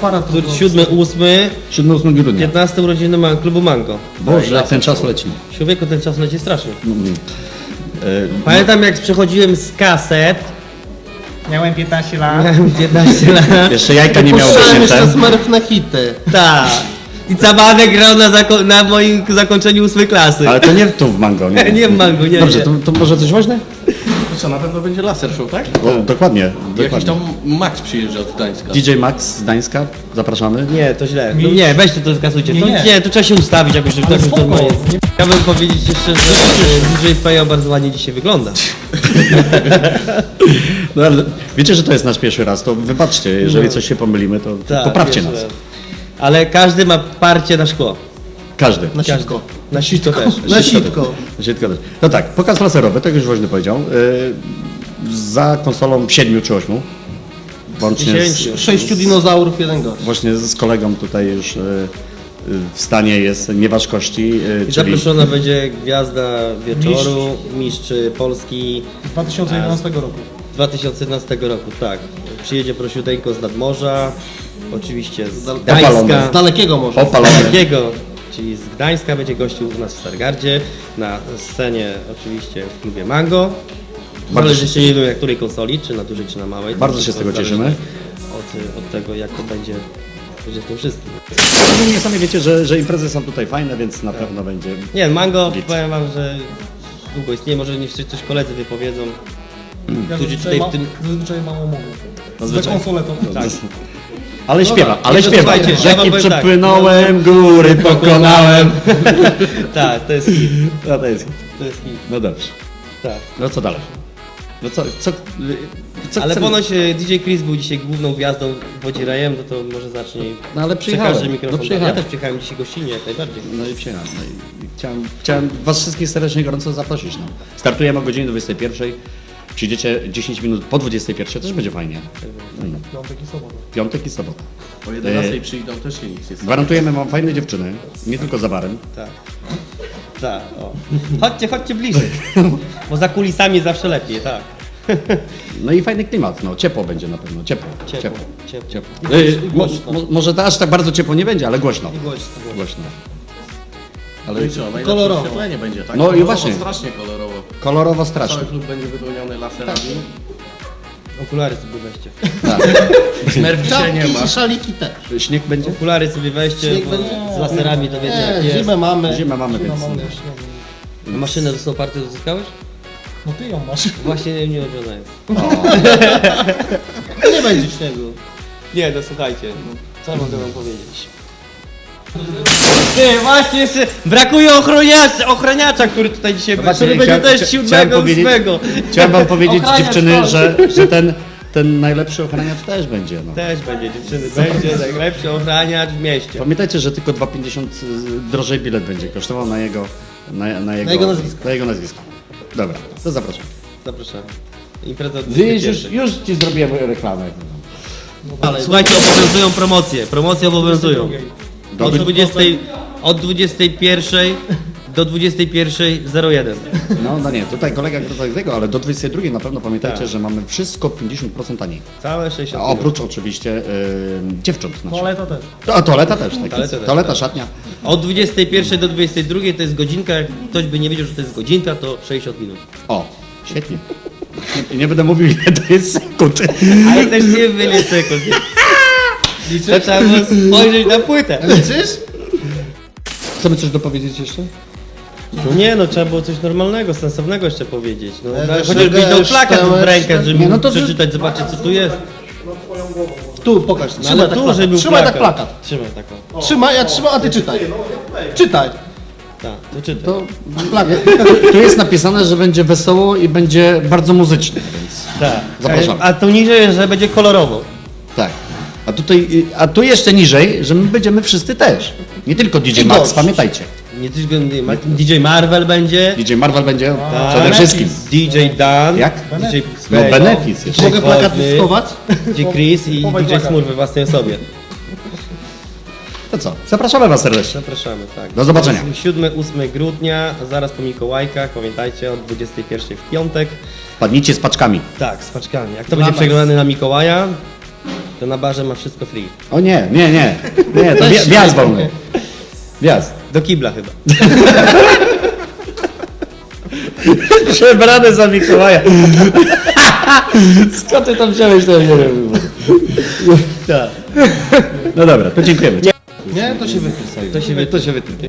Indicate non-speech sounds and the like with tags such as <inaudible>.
Para tu 7, 8, 7-8 grudnia. 15 urodziny ma klubu Mango. Boże, jak ten czas leci. Człowieku, ten czas leci strasznie. E, Pamiętam jak przechodziłem z kaset, Miałem 15 lat. miałem 15 lat. Jeszcze jajka nie miał Puszczałem jeszcze wycięte. Smurf na hity. Tak. I Cabanek grał na, zako- na moim zakończeniu ósmej klasy. Ale to nie tu w Mango, nie? <laughs> Nie w Mango, nie, Dobrze, nie. to, to może coś ważne? To co, na pewno będzie laser show, tak? O, dokładnie, Jakiś dokładnie. tam Max przyjeżdża od Gdańska. DJ Max z Gdańska, zapraszamy. Nie, to źle. No nie, weźcie to skasujcie. Nie, To, nie. nie. to trzeba się ustawić jakoś, żeby Ale tak spoko. normalnie. Chciałbym powiedzieć jeszcze, że e, DJ Fejo bardzo ładnie dzisiaj wygląda. <laughs> No ale wiecie, że to jest nasz pierwszy raz, to wybaczcie, jeżeli coś się pomylimy, to Tak, poprawcie nas. Ale każdy ma parcie na szkło. Każdy. Na Każdy. Na sitko też. Na sitko. Sitko też. No tak, pokaz laserowy, tak już woźny powiedział. Yy, za konsolą 7 czy 8. Łącznie z. Sześciu dinozaurów, jeden gość. właśnie z kolegą tutaj już yy, yy, w stanie jest nieważkości, yy, I czyli zaproszona będzie gwiazda wieczoru, mistrz Polski 2011 roku. 2011 roku, tak. Przyjedzie prosiuteńko z nadmorza, oczywiście z. Gdańska. Z dalekiego opalony. Takiego, czyli z Gdańska będzie gościł u nas w Stargardzie, na scenie oczywiście w klubie Mango. Bardzo Zależy się nie wiem na której konsoli, czy na dużej, czy na małej. Bardzo się z tego zależy cieszymy. Od, od tego, jak to będzie, będzie w tym wszystkim. No nie sami wiecie, że, że imprezy są tutaj fajne, więc na pewno będzie. Nie, Mango, Git. powiem wam, że długo istnieje, może nie wszyscy coś koledzy wypowiedzą. Ja Którzy zazwyczaj, tutaj ma, w tym... zazwyczaj mało mówię. Za konsoletą. Tak. Ale śpiewa, ale Nie, to śpiewa. słuchajcie, ja wam Rzeki powiem tak. przepłynąłem, góry pokonałem. <laughs> Tak, to jest hit. No to jest. To jest hit. No dobrze. Tak. No co dalej? No co, co, co Ale chcemy- ponoć e, DJ Chris był dzisiaj główną gwiazdą Wodzirajem, no to może zacznij. No ale przyjechałem. Przekażę mikrofon. No przyjechałem. ja też przyjechałem dzisiaj gościnnie jak najbardziej. No i przyjechałem. No i chciałem, chciałem Was wszystkich serdecznie gorąco zaprosić. No. Startujemy o godzinie 21. Przyjdziecie 10 minut po 21, też będzie fajnie. Piątek i sobota. piątek i sobota. O 11 przyjdą też się nic jest. Gwarantujemy Wam fajne dziewczyny, nie tylko za barem. Tak. Tak, o. Chodźcie, chodźcie bliżej. Bo za kulisami zawsze lepiej, tak. No i fajny klimat, no ciepło będzie na pewno, ciepło. Ciepło, ciepło. ciepło. Y, mo, mo, może to aż tak bardzo ciepło nie będzie, ale głośno. I głośno. Głośno. Ale i co, najlepsze Kolorowo. oświetlenie będzie, tak? No i Kolorowo, właśnie. strasznie kolorowo. Kolorowo Cały strasznie. klub będzie wypełniony laserami. Okulary sobie weźcie. <laughs> Smurf dzisiaj nie ma. Czapki i szaliki też. Śnieg będzie? Okulary sobie weźcie, Śnieg bo będzie? z laserami to wiecie jak Nie, jest. zimę mamy. Zimę mamy, więc... Mam też, nie wiem. A maszynę do są party uzyskałeś? No ty ją masz. Właśnie nie jest. <laughs> Nie będzie śniegu. Nie, no słuchajcie, no, co mogę wam powiedzieć? Ty, właśnie jeszcze brakuje ochroniacza, ochroniacza, który tutaj dzisiaj który będzie chciałem- też chcia- siódmego, powiedzieć- ósmego. Chciałem wam powiedzieć Ochraniacz dziewczyny, że, że ten, ten najlepszy ochraniacz też będzie. No. Też będzie dziewczyny, będzie najlepszy ochraniacz w mieście. Pamiętajcie, że tylko 2,50 drożej bilet będzie kosztował na jego, na, na jego, jego nazwisko. Na jego nazwisko. Dobra, to zapraszam. Zapraszam. Impreza od Widzisz, 21. już, już ci zrobiłem reklamę. Ale słuchajcie, obowiązują promocje. Promocje obowiązują. Od, 20, od 21 do 21.01. No, no nie, tutaj kolega tak tego, ale do 22 na pewno pamiętajcie, Tak. że mamy wszystko 50% taniej. Całe 60 A oprócz oczywiście yy, dziewcząt naszych. Toaleta też. To, a toaleta też, tak Toaleta też, Toaleta, tak. szatnia. Od 21 do 22 to jest godzinka. Jak ktoś by nie wiedział, że to jest godzinka, to 60 minut. O, świetnie. Nie, nie będę mówił ile to jest sekund. Ale też nie byli sekund. Liczę, trzeba było spojrzeć na płytę. Liczysz? Chcemy coś dopowiedzieć jeszcze? No nie no, trzeba było coś normalnego, sensownego jeszcze powiedzieć. No, Ale no, chociażbyś dał plakat w rękę, żeby Nie, no to- przeczytać, zobaczyć co tu jest. Tu, pokaż. No, Trzymaj ale tak tu, plakat. żeby był Trzymaj tak plakat. plakat. Trzymaj tak o. Trzymaj, ja trzymam, a ty czytaj. Czytaj. Tak, to czytaj. To Plakat. tu jest napisane, że będzie wesoło i będzie bardzo muzycznie, więc Tak. Zapraszamy. A tu niżej, że będzie kolorowo. tak. A tutaj, a tu jeszcze niżej, że my będziemy wszyscy też. Nie tylko DJ I Max, gość. pamiętajcie. Nie tylko ma- DJ Marvel będzie. DJ Marvel będzie przede wszystkim. DJ Dan. Jak? DJ No benefis jeszcze. Mogę plakat Wodny, schować? DJ Chris i Chowaj DJ plakat. Smur we własnej osobie. To co? Zapraszamy Was serdecznie. Zapraszamy, tak. Do zobaczenia. 7-8 grudnia, zaraz po Mikołajkach, pamiętajcie, od 21 w piątek. Padnijcie z paczkami. Tak, z paczkami. Jak to będzie przeglądane na Mikołaja, To na barze ma wszystko free. O nie, nie, nie. Nie, to wja- wjazd wolny. Wjazd. Do kibla chyba. <laughs> Przebrany za Mikołaja. <laughs> Skąd ty tam wziąłeś, to ja nie wiem. No dobra, to dziękujemy. Nie, to się wykrysuje. To się wy... To się wytnie.